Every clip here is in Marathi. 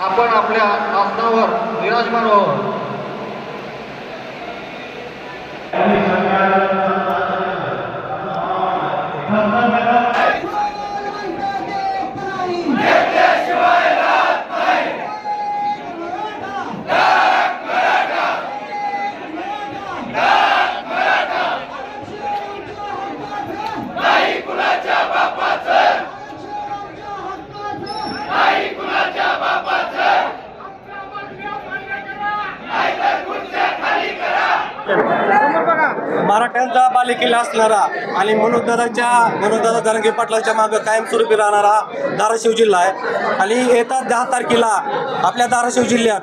आपण आपल्या आसनावर विराजमान व्हावं ¿Cómo मराठ्यांचा बालेकिल्ला असणारा आणि मनोजदादाच्या मनोजदादा जरांगे पाटलाच्या मागं कायमस्वरूपी राहणारा धाराशिव जिल्हा आहे. आणि येतात दहा तारखेला आपल्या धाराशिव जिल्ह्यात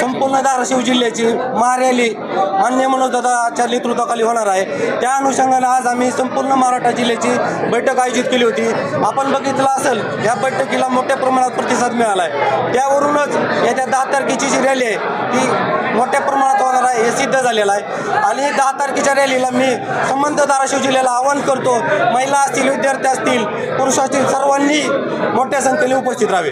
संपूर्ण धाराशिव जिल्ह्याची महारॅली मान्य मनोजदादाच्या नेतृत्वाखाली होणार आहे. त्या अनुषंगाने आज आम्ही संपूर्ण मराठा जिल्ह्याची बैठक आयोजित केली होती. आपण बघितलं असेल या बैठकीला मोठ्या प्रमाणात प्रतिसाद मिळाला आहे त्यावरूनच येत्या दहा तारखेची जी रॅली आहे ती मोठ्या प्रमाणात होणार आहे हे सिद्ध झालेलं आहे. आणि दहा तारखेच्या रॅलीला मी संबंध धाराशिव जिल्ह्याला आवाहन करतो. महिला असतील विद्यार्थी असतील पुरुष असतील सर्वांनी मोठ्या संख्येने उपस्थित राहावे.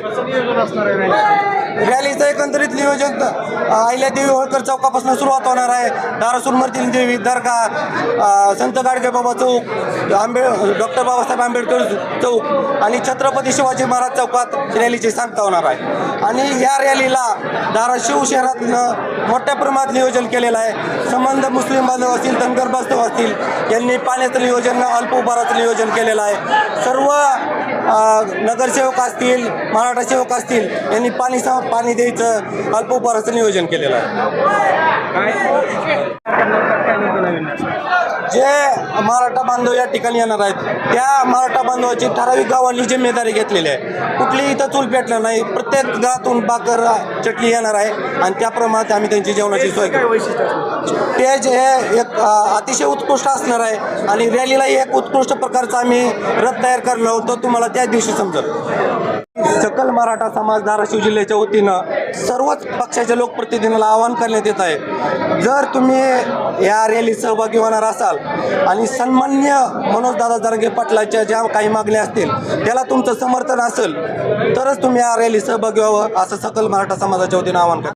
रॅलीचं एकंदरीत नियोजन अहिल्यादेवी होळकर चौकापासून सुरुवात होणार आहे. धारासूर मर्दिनी देवी दर्गा संत गाडगेबाबा चौक आंबे डॉक्टर बाबासाहेब आंबेडकर चौक आणि छत्रपती शिवाजी महाराज चौकात रॅलीची सांगता होणार आहे. आणि या रॅलीला धाराशिव शहरातनं मोठ्या प्रमाणात नियोजन केलेलं आहे. संबंध मुस्लिम बांधव असतील धनगर बांधव असतील यांनी पाण्याचं नियोजन अल्प उभाराचं नियोजन केलेलं आहे. सर्व नगरसेवक असतील मराठा सेवक असतील यांनी पाणी पाणी द्यायचं अल्प उपहाराचं नियोजन केलेलं आहे. जे मराठा बांधव या ठिकाणी येणार आहेत त्या मराठा बांधवाची ठराविक गावांनी जिम्मेदारी घेतलेली आहे. कुठलीही इथं चूल पेटलं नाही प्रत्येक गावातून बाकर चटणी येणार आहे आणि त्या प्रमाणात आम्ही त्यांची जेवणाची सोय स्टेज हे एक अतिशय उत्कृष्ट असणार आहे आणि रॅलीला एक उत्कृष्ट प्रकारचा आम्ही रथ तयार करणार आहोत तो तुम्हाला त्याच दिवशी समजेल. सकल मराठा समाज धाराशिव जिल्ह्याच्या वतीनं सर्वच पक्षाच्या लोकप्रतिनिधींना आवाहन करण्यात येत आहे. जर तुम्ही या रॅलीत सहभागी होणार असाल आणि सन्मान्य मनोजदादा जरंगे पाटलाच्या ज्या काही मागण्या असतील त्याला तुमचं समर्थन असेल तरच तुम्ही या रॅलीत सहभागी व्हावं असं सकल मराठा समाजाच्या वतीनं आवाहन करतो.